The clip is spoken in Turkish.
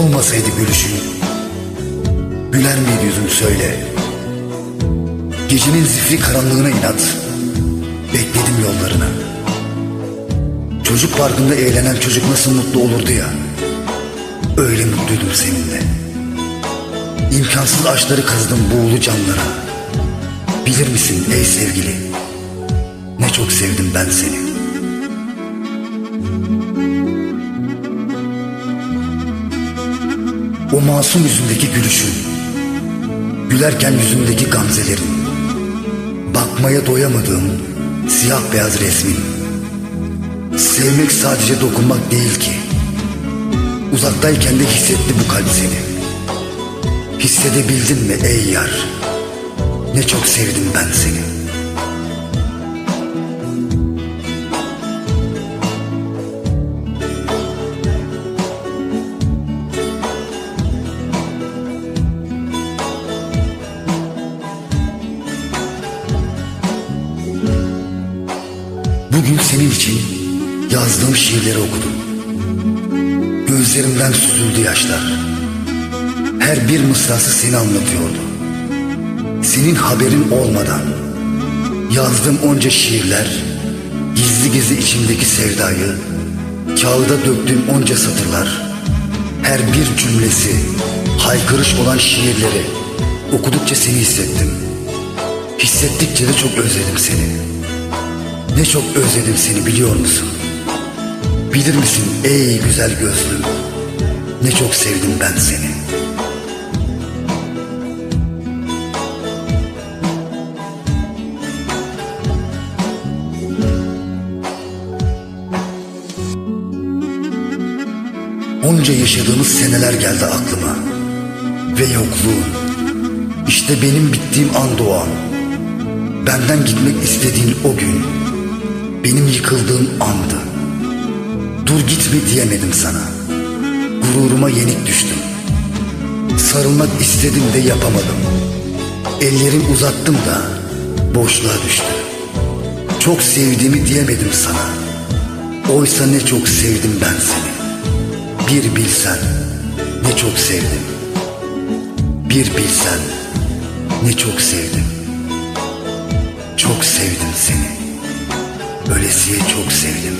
olmasaydı gülüşün Güler miydi yüzüm söyle. Gecenin zifri karanlığına inat Bekledim yollarına. Çocuk parkında eğlenen çocuk nasıl mutlu olurdu ya. Öyle mutluydum seninle. İmkansız aşkları kazdım buğulu camlara Bilir misin ey sevgili Ne çok sevdim ben seni O masum yüzündeki gülüşün Gülerken yüzündeki gamzelerin Bakmaya doyamadığım siyah beyaz resmin Sevmek sadece dokunmak değil ki Uzaktayken de hissetti bu kalp seni. Hissedebildin mi ey yar? Ne çok sevdim ben seni Bugün senin için yazdığım şiirleri okudum. Gözlerimden süzüldü yaşlar. Her bir mısrası seni anlatıyordu. Senin haberin olmadan yazdığım onca şiirler, gizli gizli içimdeki sevdayı, kağıda döktüğüm onca satırlar, her bir cümlesi haykırış olan şiirleri okudukça seni hissettim. Hissettikçe de çok özledim seni. Ne çok özledim seni biliyor musun? Bilir misin ey güzel gözlüm? Ne çok sevdim ben seni. Onca yaşadığımız seneler geldi aklıma. Ve yokluğun. İşte benim bittiğim an doğan. Benden gitmek istediğin o gün. Benim yıkıldığım andı. Dur gitme diyemedim sana. Gururuma yenik düştüm. Sarılmak istedim de yapamadım. Ellerim uzattım da boşluğa düştü. Çok sevdiğimi diyemedim sana. Oysa ne çok sevdim ben seni. Bir bilsen ne çok sevdim. Bir bilsen ne çok sevdim. Çok sevdim seni. Ölesiye çok sevdim.